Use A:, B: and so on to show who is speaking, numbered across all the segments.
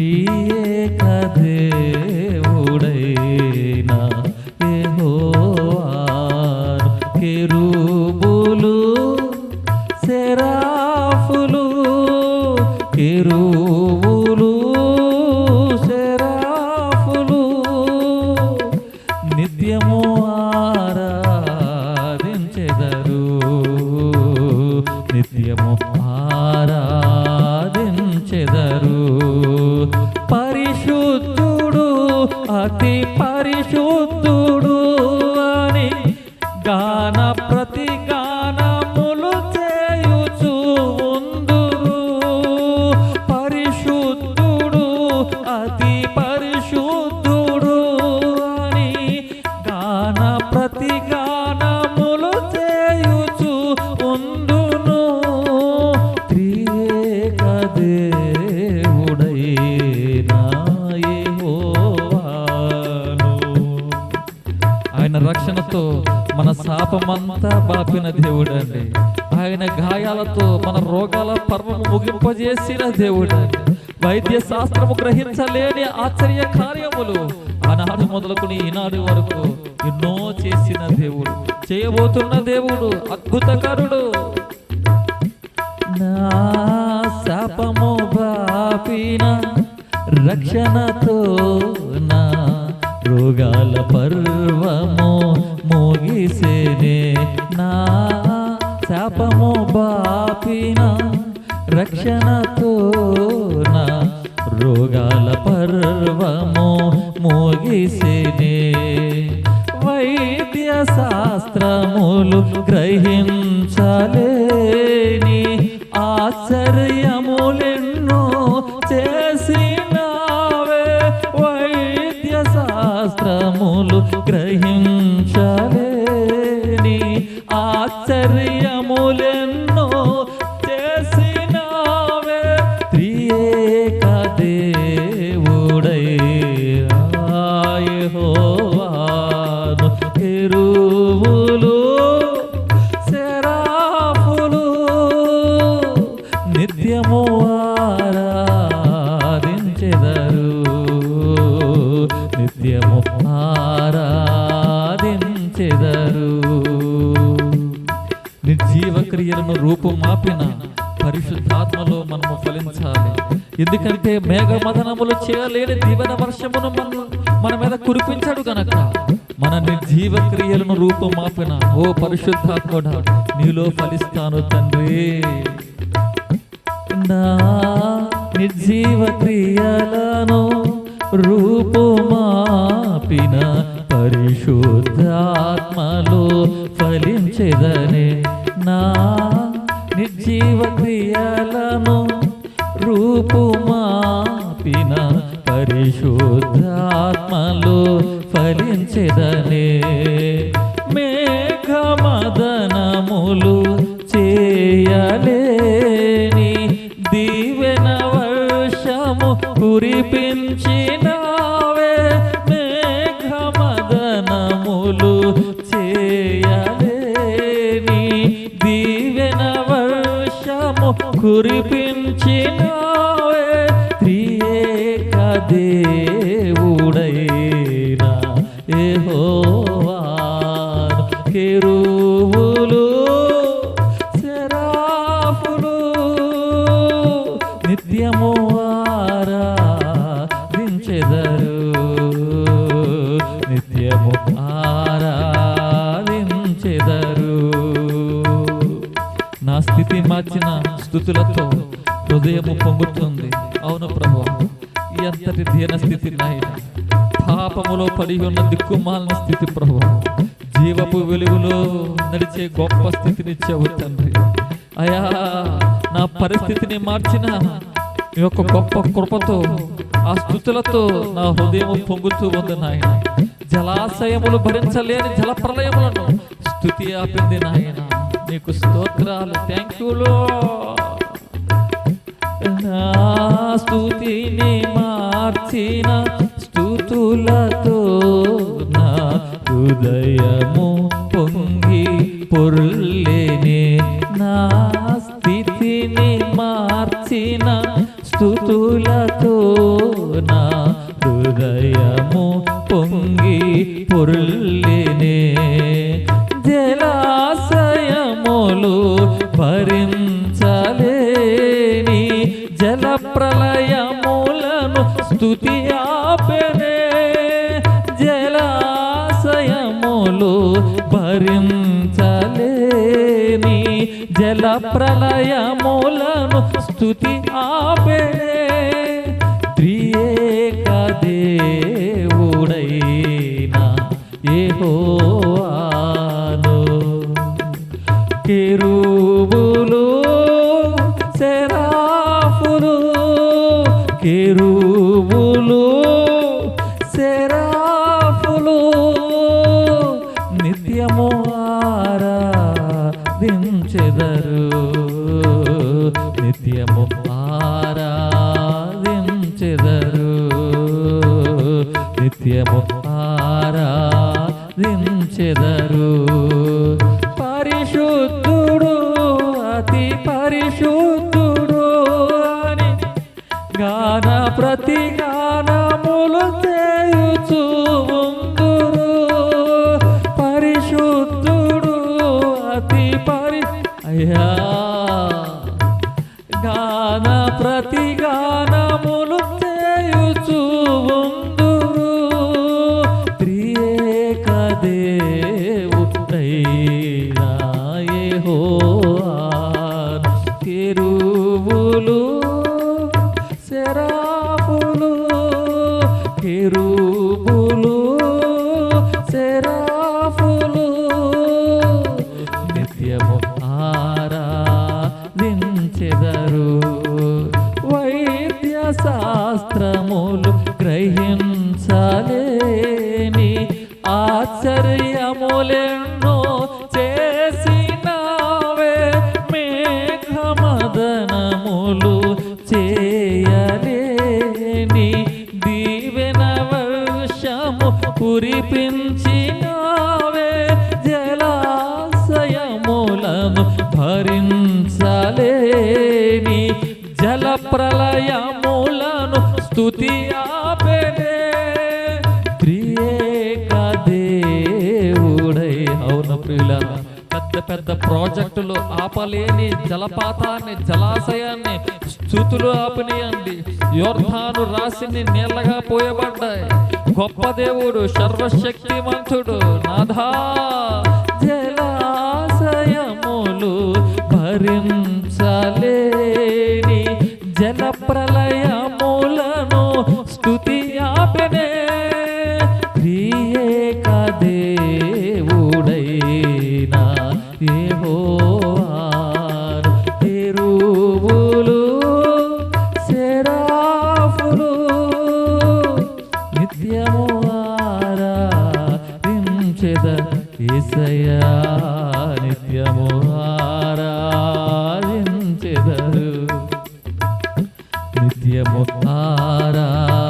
A: త్రియేక దేవుడైనా కెరూబులు సెరాఫులు కెరూబులు సెరాఫులు నిత్యము మన శాపమంతా బాపిన దేవుడు అండి ఆయన గాయాలతో మన రోగాల పర్వము ముగింపజేసిన దేవుడు అండి వైద్య శాస్త్రము గ్రహించలేని ఆశ్చర్య కార్యములు ఆనాడు మొదలుకుని ఈనాడు వరకు ఎన్నో చేసిన దేవుడు. చేయబోతున్న దేవుడు అద్భుతకరుడు. నా శాపము బాపిన రక్షణతో నా రోగాల పర్వము మోగిసేనే నా శాపము బాపిన రక్షణతో నా రోగాల పర్వము మోగిసేనే. వైద్య శాస్త్రములు గ్రహించలేని ఆశ్చర్యములే యెహోవాను కెరూబులు సెరాఫులు నిత్యము ఆరాధించెదరు. నిత్యము ఆరాధించెదరు. నిర్జీవ క్రియలను రూపుమాపిన పరిశుద్ధాత్మలో మనము ఫలించాలి. ఎందుకంటే మేఘమదనములు చేయలేని దీవెన వర్షమును మన మన మీద కురిపించాడు గనక. మన నిర్జీవ క్రియలను ఓ పరిశుద్ధాత్ముడా నీలో ఫలిస్తాను తండ్రి. నా నిర్జీవ క్రియలను రూపుమాపిన పరిశుద్ధాత్మలో ఫలించెదనే పరిశుద్ధాత్మలో ఫలించెదనే మేఘమదనములు చేయలేని దీవెన వర్షము కురిపించినావే. మేఘమదనములు చేయలేని దీవెన వర్షము కురిపించినావే యెహోవాను కెరూబులు సెరాఫులు నిత్యము ఆరాధించెదరు. నిత్యము ఆరాధించెదరు. నా స్థితి మార్చిన స్థుతులతో హృదయము పొంగుతుంది. అవును ప్రభు ఎంతటి దీన స్థితి నాయన. పాపములో పడి ఉన్న దిక్కుమాలిన స్థితి ప్రభు. జీవపు వెలుగులో నడిచే గొప్ప స్థితిని ఇచ్చావు తండ్రి. అయా నా పరిస్థితిని మార్చిన ఈ యొక్క గొప్ప కృపతో ఆ స్థుతులతో నా హృదయం పొంగుతూ ఉంది నాయన. జలాశయములు భరించలేని జల ప్రళయములను స్థుతి ఆపింది నాయన. నీకు స్తోత్రాలు. థ్యాంక్ యూలో నా స్థుతిని మార్చిన స్థుతులతో నా హృదయము స్థుతి స్తుతి జలాశయములు భరించలేని జల ప్రళయములను స్థుతి ఆపెనే త్రియేక దేవుడైనా యెహోవాను. కేరు నిత్యము ఆరాధించెదరు. నిత్యము ఆరాధించెదరు. పరిశుద్ధుడు అతి పరిశుద్ధుడు అని గాన ప్రతి గానములు చేయుచు ఉందురు అయ్యా గాన చేయుచు ఉందురు త్రియేక చేయలేని దీవెన వర్షము కురిపించినావే జలాశయములను భరించలేని జల ప్రళయములను స్థుతి ఆపెనే త్రియేక దేవుడై అవును ప్రియులారా. పెద్ద పెద్ద ప్రాజెక్టులు ఆపలేని జలపాతాన్ని జలాశయాన్ని స్థుతులు ఆపనీయండి యోర్ధాను రాశిని నీళ్ళగా పోయబడ్డాయి. గొప్ప దేవుడు సర్వశక్తిమంతుడు నాథా జలాశయములు భరించలేని జల యేసయ్యా నిత్యము ఆరాధించెదరు. నిత్యము ఆరాధించెదరు.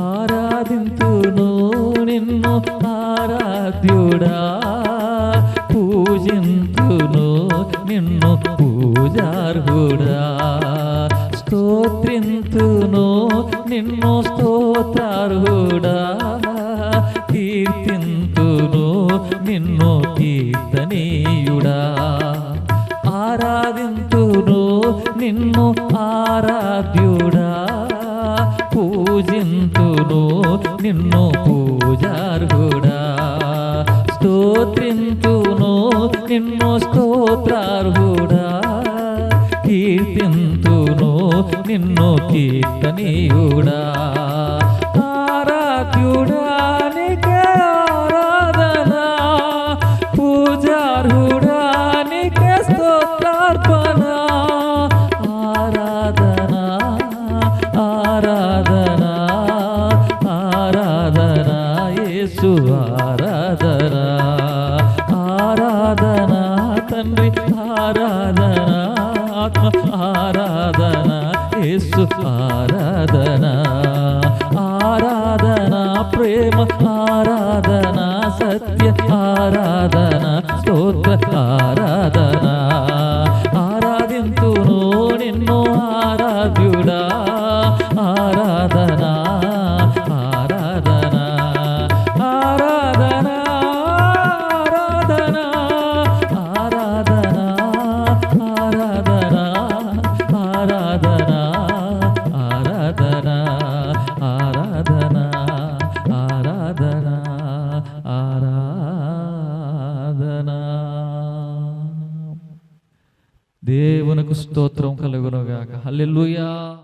A: ఆరాధింతును నిన్ను ఆరాధ్యుడా. పూజింతును నిన్ను పూజార్హుడా. స్తోత్రింతును నిన్ను స్తోత్రార్హుడా. కీర్తింతును నిన్ను కీర్తనీయుడా. ఆరాధింతును నిన్ను ఆరాధ్యుడా. పూజింతును నిన్ను పూజార్హుడా. స్తోత్రింతును నిన్ను స్తోత్రార్హుడా. కీర్తింతును నిన్ను కీర్తనీయుడా. ఆరాధన ఆరాధన తండ్రి ఆరాధన ఆత్మ ఆరాధన యేసు ఆరాధన. ఆరాధన ప్రేమ ఆరాధన సత్య ఆరాధన స్తోత్ర ఆరాధన Aleluia.